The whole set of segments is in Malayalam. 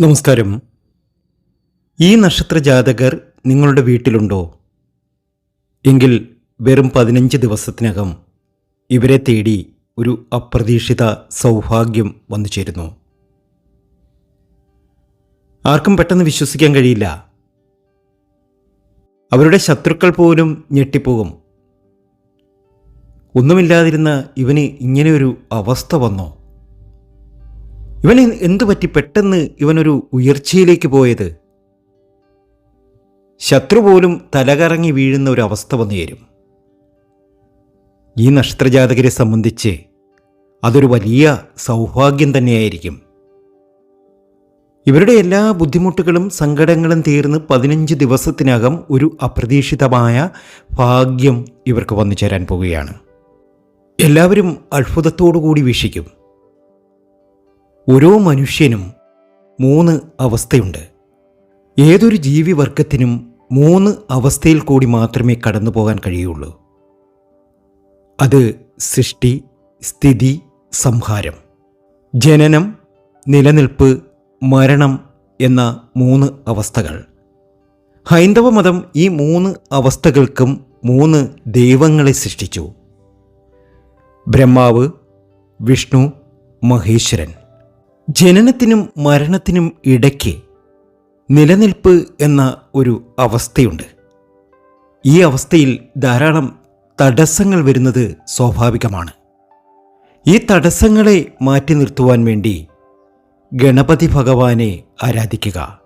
നമസ്കാരം. ഈ നക്ഷത്ര ജാതകർ നിങ്ങളുടെ വീട്ടിലുണ്ടോ? എങ്കിൽ വെറും പതിനഞ്ച് ദിവസത്തിനകം ഇവരെ തേടി ഒരു അപ്രതീക്ഷിത സൗഭാഗ്യം വന്നു ചേരുന്നു. ആർക്കും പെട്ടെന്ന് വിശ്വസിക്കാൻ കഴിയില്ല. അവരുടെ ശത്രുക്കൾ പോലും ഞെട്ടിപ്പോകും. ഒന്നുമില്ലാതിരുന്ന ഇവന് ഇങ്ങനെയൊരു അവസ്ഥ വന്നോ? ഇവന് എന്തു പറ്റി പെട്ടെന്ന് ഇവനൊരു ഉയർച്ചയിലേക്ക് പോയത്? ശത്രു പോലും തലകറങ്ങി വീഴുന്ന ഒരു അവസ്ഥ വന്നു ചേരും. ഈ നക്ഷത്രജാതകരെ സംബന്ധിച്ച് അതൊരു വലിയ സൗഭാഗ്യം തന്നെയായിരിക്കും. ഇവരുടെ എല്ലാ ബുദ്ധിമുട്ടുകളും സങ്കടങ്ങളും തീർന്ന് പതിനഞ്ച് ദിവസത്തിനകം ഒരു അപ്രതീക്ഷിതമായ ഭാഗ്യം ഇവർക്ക് വന്നു ചേരാൻ പോവുകയാണ്. എല്ലാവരും അത്ഭുതത്തോടു കൂടി വീക്ഷിക്കും. ഓരോ മനുഷ്യനും മൂന്ന് അവസ്ഥയുണ്ട്. ഏതൊരു ജീവിവർഗത്തിനും മൂന്ന് അവസ്ഥയിൽ കൂടി മാത്രമേ കടന്നു പോകാൻ കഴിയുള്ളൂ. അത് സൃഷ്ടി സ്ഥിതി സംഹാരം. ജനനം നിലനിൽപ്പ് മരണം എന്ന മൂന്ന് അവസ്ഥകൾ. ഹൈന്ദവ മതം ഈ മൂന്ന് അവസ്ഥകൾക്കും മൂന്ന് ദൈവങ്ങളെ സൃഷ്ടിച്ചു. ബ്രഹ്മാവ് വിഷ്ണു മഹേശ്വരൻ. ജനനത്തിനും മരണത്തിനും ഇടയ്ക്ക് നിലനിൽപ്പ് എന്ന ഒരു അവസ്ഥയുണ്ട്. ഈ അവസ്ഥയിൽ ധാരാളം തടസ്സങ്ങൾ വരുന്നത് സ്വാഭാവികമാണ്. ഈ തടസ്സങ്ങളെ മാറ്റി നിർത്തുവാൻ വേണ്ടി ഗണപതി ഭഗവാനെ ആരാധിക്കുക.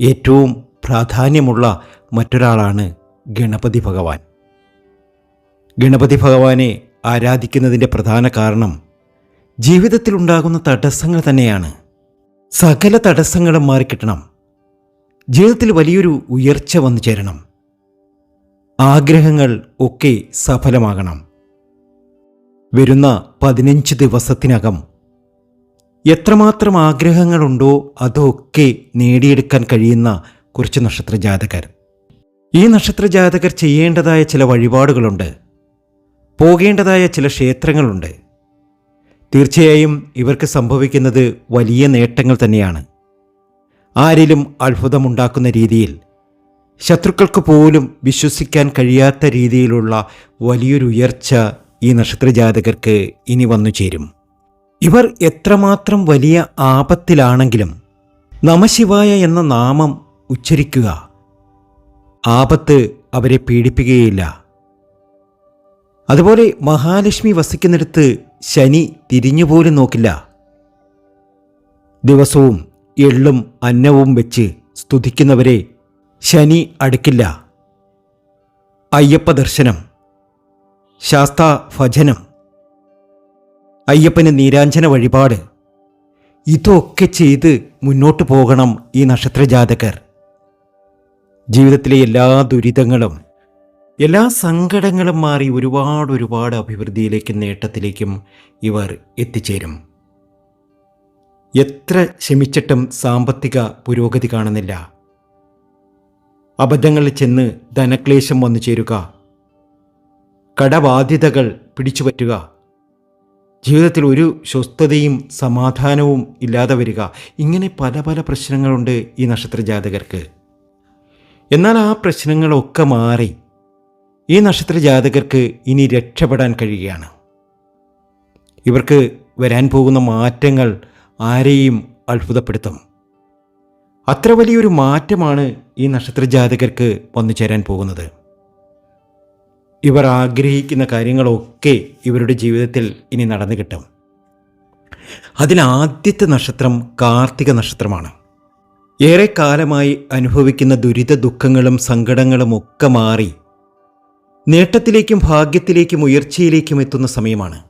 ഏറ്റവും പ്രാധാന്യമുള്ള മറ്റൊരാളാണ് ഗണപതി ഭഗവാൻ. ഗണപതി ഭഗവാനെ ആരാധിക്കുന്നതിന്റെ പ്രധാന കാരണം ജീവിതത്തിലുണ്ടാകുന്ന തടസ്സങ്ങൾ തന്നെയാണ്. സകല തടസ്സങ്ങളും മാറിക്കിട്ടണം. ജീവിതത്തിൽ വലിയൊരു ഉയർച്ച വന്നു ചേരണം. ആഗ്രഹങ്ങൾ ഒക്കെ സഫലമാകണം. വരുന്ന പതിനഞ്ച് ദിവസത്തിനകം എത്രമാത്രം ആഗ്രഹങ്ങളുണ്ടോ അതൊക്കെ നേടിയെടുക്കാൻ കഴിയുന്ന കുറച്ച് നക്ഷത്ര ജാതകർ ഈ നക്ഷത്ര ജാതകർ ചെയ്യേണ്ടതായ ചില വഴിപാടുകളുണ്ട്. പോകേണ്ടതായ ചില ക്ഷേത്രങ്ങളുണ്ട്. തീർച്ചയായും ഇവർക്ക് സംഭവിക്കുന്നത് വലിയ നേട്ടങ്ങൾ തന്നെയാണ്. ആരിലും അത്ഭുതമുണ്ടാക്കുന്ന രീതിയിൽ ശത്രുക്കൾക്ക് പോലും വിശ്വസിക്കാൻ കഴിയാത്ത രീതിയിലുള്ള വലിയൊരു ഉയർച്ച ഈ നക്ഷത്രജാതകർക്ക് ഇനി വന്നു ചേരും. ഇവർ എത്രമാത്രം വലിയ ആപത്തിലാണെങ്കിലും നമശിവായ എന്ന നാമം ഉച്ചരിക്കുക. ആപത്ത് അവരെ പീഡിപ്പിക്കുകയില്ല. അതുപോലെ മഹാലക്ഷ്മി വസിക്കുന്നിടത്ത് ശനി തിരിഞ്ഞുപോലും നോക്കില്ല. ദിവസവും എള്ളും അന്നവും വെച്ച് സ്തുതിക്കുന്നവരെ ശനി അടുക്കില്ല. അയ്യപ്പ ദർശനം ശാസ്ത ഭജനം അയ്യപ്പന് നീരാഞ്ജന വഴിപാട് ഇതൊക്കെ ചെയ്ത് മുന്നോട്ട് പോകണം ഈ നക്ഷത്രജാതകർ. ജീവിതത്തിലെ എല്ലാ ദുരിതങ്ങളും എല്ലാ സങ്കടങ്ങളും മാറി ഒരുപാട് ഒരുപാട് അഭിവൃദ്ധിയിലേക്കും നേട്ടത്തിലേക്കും ഇവർ എത്തിച്ചേരും. എത്ര ശമിച്ചിട്ടും സാമ്പത്തിക പുരോഗതി കാണുന്നില്ല. അബദ്ധങ്ങളിൽ ചെന്ന് ധനക്ലേശം വന്നു ചേരുക. കടബാധ്യതകൾ പിടിച്ചുപറ്റുക ജീവിതത്തിൽ ഒരു സ്വസ്ഥതയും സമാധാനവും ഇല്ലാതെ വരിക. ഇങ്ങനെ പല പല പ്രശ്നങ്ങളുണ്ട് ഈ നക്ഷത്ര ജാതകർക്ക് എന്നാൽ ആ പ്രശ്നങ്ങളൊക്കെ മാറി ഈ നക്ഷത്ര ജാതകർക്ക് ഇനി രക്ഷപ്പെടാൻ കഴിയുകയാണ്. ഇവർക്ക് വരാൻ പോകുന്ന മാറ്റങ്ങൾ ആരെയും അത്ഭുതപ്പെടുത്തും. അത്ര വലിയൊരു മാറ്റമാണ് ഈ നക്ഷത്ര ജാതകർക്ക് വന്നു ചേരാൻ പോകുന്നത്. ഇവർ ആഗ്രഹിക്കുന്ന കാര്യങ്ങളൊക്കെ ഇവരുടെ ജീവിതത്തിൽ ഇനി നടന്നു കിട്ടും. അതിലാദ്യത്തെ നക്ഷത്രം കാർത്തിക നക്ഷത്രമാണ്. ഏറെക്കാലമായി അനുഭവിക്കുന്ന ദുരിത ദുഃഖങ്ങളും സങ്കടങ്ങളും ഒക്കെ മാറി നേട്ടത്തിലേക്കും ഭാഗ്യത്തിലേക്കും ഉയർച്ചയിലേക്കും എത്തുന്ന സമയമാണ്.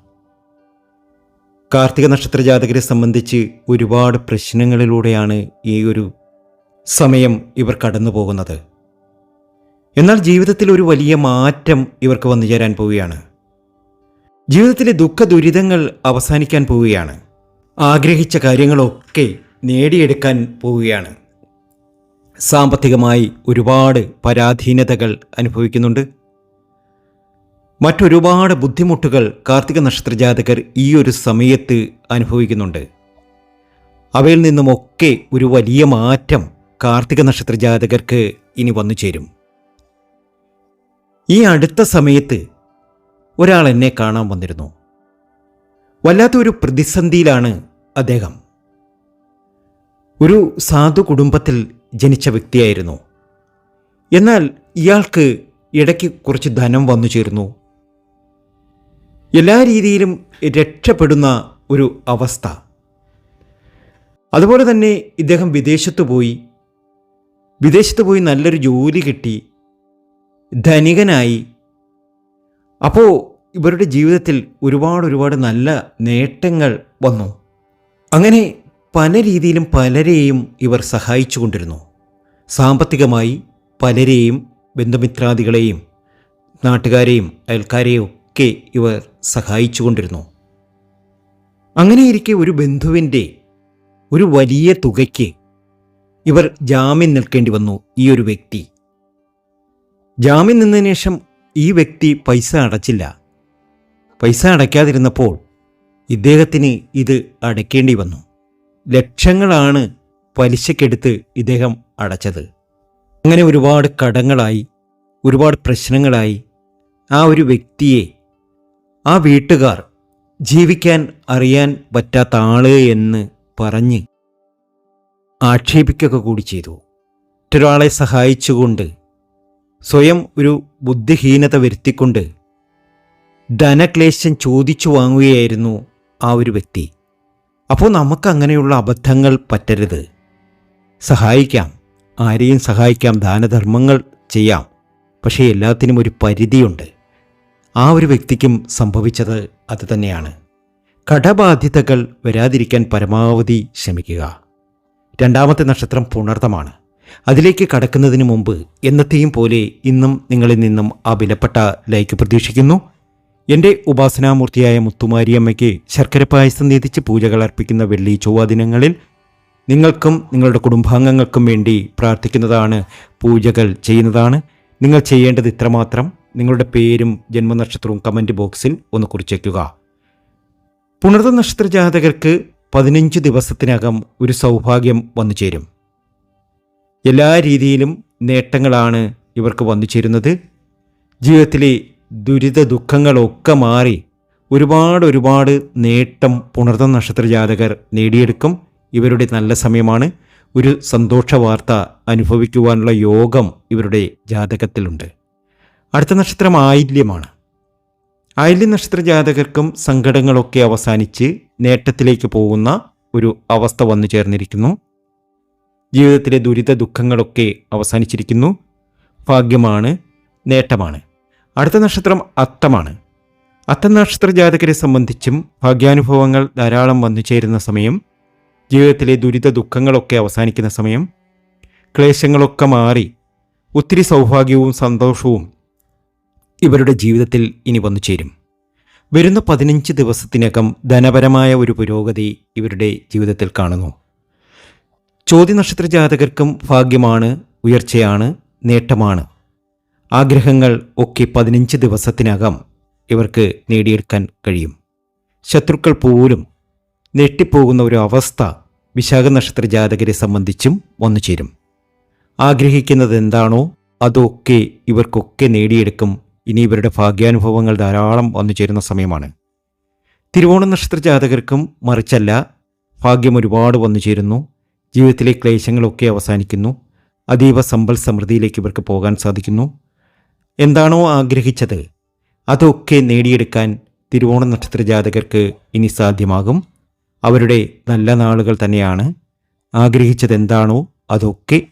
കാർത്തിക നക്ഷത്ര ജാതകരെ സംബന്ധിച്ച് ഒരുപാട് പ്രശ്നങ്ങളിലൂടെയാണ് ഈ ഒരു സമയം ഇവർ കടന്നു പോകുന്നത് എന്നാൽ ജീവിതത്തിൽ ഒരു വലിയ മാറ്റം ഇവർക്ക് വന്നു ചേരാൻ പോവുകയാണ്. ജീവിതത്തിലെ ദുഃഖ ദുരിതങ്ങൾ അവസാനിക്കാൻ പോവുകയാണ്. ആഗ്രഹിച്ച കാര്യങ്ങളൊക്കെ നേടിയെടുക്കാൻ പോവുകയാണ്. സാമ്പത്തികമായി ഒരുപാട് പരാധീനതകൾ അനുഭവിക്കുന്നുണ്ട്. മറ്റൊരുപാട് ബുദ്ധിമുട്ടുകൾ കാർത്തിക നക്ഷത്ര ജാതകർ ഈ ഒരു സമയത്ത് അനുഭവിക്കുന്നുണ്ട്. അവയിൽ നിന്നുമൊക്കെ ഒരു വലിയ മാറ്റം കാർത്തിക നക്ഷത്ര ജാതകർക്ക് ഇനി വന്നു ചേരും. ഈ അടുത്ത സമയത്ത് ഒരാൾ എന്നെ കാണാൻ വന്നിരുന്നു. വല്ലാത്തൊരു പ്രതിസന്ധിയിലാണ് അദ്ദേഹം. ഒരു സാധു കുടുംബത്തിൽ ജനിച്ച വ്യക്തിയായിരുന്നു. എന്നാൽ ഇയാൾക്ക് ഇടയ്ക്ക് കുറച്ച് ധനം വന്നു ചേർന്നു എല്ലാ രീതിയിലും രക്ഷപ്പെടുന്ന ഒരു അവസ്ഥ. അതുപോലെ തന്നെ ഇദ്ദേഹം വിദേശത്ത് പോയി. വിദേശത്ത് പോയി നല്ലൊരു ജോലി കിട്ടി. ധനികനായി. അപ്പോൾ ഇവരുടെ ജീവിതത്തിൽ ഒരുപാട് ഒരുപാട് നല്ല നേട്ടങ്ങൾ വന്നു. അങ്ങനെ പല രീതിയിലും പലരെയും ഇവർ സഹായിച്ചു കൊണ്ടിരുന്നു. സാമ്പത്തികമായി പലരെയും ബന്ധുമിത്രാദികളെയും നാട്ടുകാരെയും അയൽക്കാരെയും ഒക്കെ ഇവർ സഹായിച്ചു കൊണ്ടിരുന്നു അങ്ങനെയിരിക്കെ ഒരു ബന്ധുവിന്റെ ഒരു വലിയ തുകയ്ക്ക് ഇവർ ജാമ്യം നിൽക്കേണ്ടി വന്നു ഈ ഒരു വ്യക്തി. ജാമ്യം നിന്നതിന് ശേഷം ഈ വ്യക്തി പൈസ അടച്ചില്ല. പൈസ അടയ്ക്കാതിരുന്നപ്പോൾ ഇദ്ദേഹത്തിന് ഇത് അടയ്ക്കേണ്ടി വന്നു. ലക്ഷങ്ങളാണ് പലിശക്കെടുത്ത് ഇദ്ദേഹം അടച്ചത്. അങ്ങനെ ഒരുപാട് കടങ്ങളായി ഒരുപാട് പ്രശ്നങ്ങളായി ആ ഒരു വ്യക്തിയെ ആ വീട്ടുകാർ ജീവിക്കാൻ അറിയാൻ പറ്റാത്ത ആൾ എന്ന് പറഞ്ഞ് ആക്ഷേപിക്കുക കൂടി ചെയ്തു. മറ്റൊരാളെ സഹായിച്ചുകൊണ്ട് സ്വയം ഒരു ബുദ്ധിഹീനത വരുത്തിക്കൊണ്ട് ധനക്ലേശം ചോദിച്ചു വാങ്ങുകയായിരുന്നു ആ ഒരു വ്യക്തി. അപ്പോൾ നമുക്ക് അങ്ങനെയുള്ള അബദ്ധങ്ങൾ പറ്റരുത്. സഹായിക്കാം. ആരെയും സഹായിക്കാം. ദാനധർമ്മങ്ങൾ ചെയ്യാം. പക്ഷേ എല്ലാത്തിനും ഒരു പരിധിയുണ്ട്. ആ ഒരു വ്യക്തിക്കും സംഭവിച്ചത് അത് തന്നെയാണ്. കടബാധ്യതകൾ വരാതിരിക്കാൻ പരമാവധി ശ്രമിക്കുക. രണ്ടാമത്തെ നക്ഷത്രം പുണർത്തമാണ് അതിലേക്ക് കടക്കുന്നതിന് മുമ്പ് എന്നത്തെയും പോലെ ഇന്നും നിങ്ങളിൽ നിന്നും ആ വിലപ്പെട്ട ലൈക്ക് പ്രതീക്ഷിക്കുന്നു. എന്റെ ഉപാസനാമൂർത്തിയായ മുത്തുമാരിയമ്മയ്ക്ക് ശർക്കര പായസം നീതിച്ച് പൂജകൾ അർപ്പിക്കുന്ന വെള്ളി ചൊവ്വ ദിനങ്ങളിൽ നിങ്ങൾക്കും നിങ്ങളുടെ കുടുംബാംഗങ്ങൾക്കും വേണ്ടി പ്രാർത്ഥിക്കുന്നതാണ് പൂജകൾ ചെയ്യുന്നതാണ്. നിങ്ങൾ ചെയ്യേണ്ടത് ഇത്രമാത്രം. നിങ്ങളുടെ പേരും ജന്മനക്ഷത്രവും കമന്റ് ബോക്സിൽ ഒന്ന് കുറിച്ചേക്കുക. പുണർത നക്ഷത്ര ജാതകർക്ക് പതിനഞ്ച് ദിവസത്തിനകം ഒരു സൗഭാഗ്യം വന്നു ചേരും. എല്ലാ രീതിയിലും നേട്ടങ്ങളാണ് ഇവർക്ക് വന്നു ചേരുന്നത്. ജീവിതത്തിലെ ദുരിത ദുഃഖങ്ങളൊക്കെ മാറി ഒരുപാട് ഒരുപാട് നേട്ടം പുണർത്ത നക്ഷത്ര ജാതകർ നേടിയെടുക്കും. ഇവരുടെ നല്ല സമയമാണ്. ഒരു സന്തോഷ വാർത്ത അനുഭവിക്കുവാനുള്ള യോഗം ഇവരുടെ ജാതകത്തിലുണ്ട്. അടുത്ത നക്ഷത്രം ആയില്യമാണ്. ആയില്യ നക്ഷത്ര ജാതകർക്കും സങ്കടങ്ങളൊക്കെ അവസാനിച്ച് നേട്ടത്തിലേക്ക് പോകുന്ന ഒരു അവസ്ഥ വന്നു ചേർന്നിരിക്കുന്നു. ജീവിതത്തിലെ ദുരിത ദുഃഖങ്ങളൊക്കെ അവസാനിച്ചിരിക്കുന്നു. ഭാഗ്യമാണ് നേട്ടമാണ്. അടുത്ത നക്ഷത്രം അത്തമാണ്. അത്ത നക്ഷത്ര ജാതകരെ സംബന്ധിച്ചും ഭാഗ്യാനുഭവങ്ങൾ ധാരാളം വന്നു ചേരുന്ന സമയം ജീവിതത്തിലെ ദുരിത ദുഃഖങ്ങളൊക്കെ അവസാനിക്കുന്ന സമയം ക്ലേശങ്ങളൊക്കെ മാറി ഒത്തിരി സൗഭാഗ്യവും സന്തോഷവും ഇവരുടെ ജീവിതത്തിൽ ഇനി വന്നു ചേരും. വരുന്ന പതിനഞ്ച് ദിവസത്തിനകം ധനപരമായ ഒരു പുരോഗതി ഇവരുടെ ജീവിതത്തിൽ കാണുന്നു. ചോദ്യ നക്ഷത്ര ജാതകർക്കും ഭാഗ്യമാണ് ഉയർച്ചയാണ് നേട്ടമാണ്. ആഗ്രഹങ്ങൾ ഒക്കെ പതിനഞ്ച് ദിവസത്തിനകം ഇവർക്ക് നേടിയെടുക്കാൻ കഴിയും. ശത്രുക്കൾ പോലും നെട്ടിപ്പോകുന്ന ഒരു അവസ്ഥ വിശാഖ നക്ഷത്ര ജാതകരെ സംബന്ധിച്ചും വന്നു ചേരും. ആഗ്രഹിക്കുന്നത് എന്താണോ അതൊക്കെ ഇവർക്കൊക്കെ നേടിയെടുക്കും ഇനി ഇവരുടെ ഭാഗ്യാനുഭവങ്ങൾ ധാരാളം വന്നു ചേരുന്ന സമയമാണ്. തിരുവോണ നക്ഷത്ര ജാതകർക്കും മറിച്ചല്ല ഭാഗ്യം ഒരുപാട് വന്നു ചേരുന്നു. ജീവിതത്തിലെ ക്ലേശങ്ങളൊക്കെ അവസാനിക്കുന്നു. അതീവ സമ്പൽ സമൃദ്ധിയിലേക്ക് ഇവർക്ക് പോകാൻ സാധിക്കുന്നു. എന്താണോ ആഗ്രഹിച്ചത് അതൊക്കെ നേടിയെടുക്കാൻ തിരുവോണ നക്ഷത്ര ജാതകർക്ക് ഇനി സാധ്യമാകും. അവരുടെ നല്ല നാളുകൾ തന്നെയാണ്. ആഗ്രഹിച്ചത് എന്താണോ അതൊക്കെ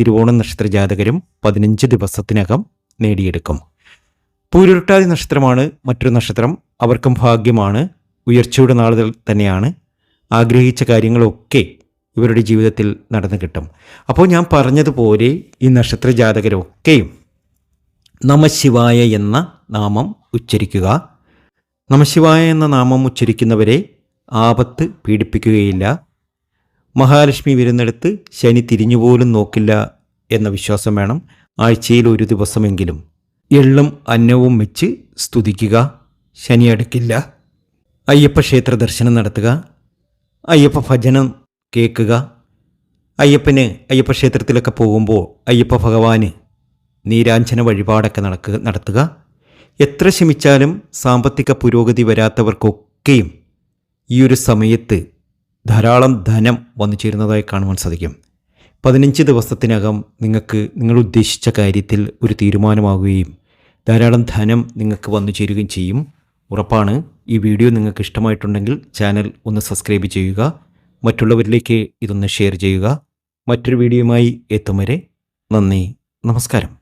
തിരുവോണ നക്ഷത്ര ജാതകരും പതിനഞ്ച് ദിവസത്തിനകം നേടിയെടുക്കും. പൂരുരുട്ടാതി നക്ഷത്രമാണ് മറ്റൊരു നക്ഷത്രം. അവർക്കും ഭാഗ്യമാണ്. ഉയർച്ചയുടെ നാളുകൾ തന്നെയാണ്. ആഗ്രഹിച്ച കാര്യങ്ങളൊക്കെ ഇവരുടെ ജീവിതത്തിൽ നടന്നു കിട്ടും. അപ്പോൾ ഞാൻ പറഞ്ഞതുപോലെ ഈ നക്ഷത്ര ജാതകരൊക്കെയും നമശിവായ എന്ന നാമം ഉച്ചരിക്കുക. നമശിവായ എന്ന നാമം ഉച്ചരിക്കുന്നവരെ ആപത്ത് പീഡിപ്പിക്കുകയില്ല. മഹാലക്ഷ്മി വരുന്നിടത്ത് ശനി തിരിഞ്ഞുപോലും നോക്കില്ല എന്ന വിശ്വാസം വേണം. ആഴ്ചയിൽ ഒരു ദിവസമെങ്കിലും എള്ളും അന്നവും വെച്ച് സ്തുതിക്കുക. ശനി അടുക്കില്ല അയ്യപ്പ ക്ഷേത്ര ദർശനം നടത്തുക. അയ്യപ്പ ഭജനം കേൾക്കുക. അയ്യപ്പന് അയ്യപ്പ ക്ഷേത്രത്തിലൊക്കെ പോകുമ്പോൾ അയ്യപ്പ ഭഗവാന് നീരാഞ്ജന വഴിപാടൊക്കെ നടക്കുക നടത്തുക. എത്ര ശ്രമിച്ചാലും സാമ്പത്തിക പുരോഗതി വരാത്തവർക്കൊക്കെയും ഈ ഒരു സമയത്ത് ധാരാളം ധനം വന്നു ചേരുന്നതായി കാണുവാൻ സാധിക്കും. പതിനഞ്ച് ദിവസത്തിനകം നിങ്ങൾക്ക് നിങ്ങൾ ഉദ്ദേശിച്ച കാര്യത്തിൽ ഒരു തീരുമാനമാകുകയും ധാരാളം ധനം നിങ്ങൾക്ക് വന്നു ചേരുകയും ചെയ്യും. ഉറപ്പാണ് ഈ വീഡിയോ നിങ്ങൾക്ക് ഇഷ്ടമായിട്ടുണ്ടെങ്കിൽ ചാനൽ ഒന്ന് സബ്സ്ക്രൈബ് ചെയ്യുക മറ്റുള്ളവരിലേക്ക് ഇതൊന്ന് ഷെയർ ചെയ്യുക. മറ്റൊരു വീഡിയോയുമായി എത്തും വരെ നന്ദി നമസ്കാരം.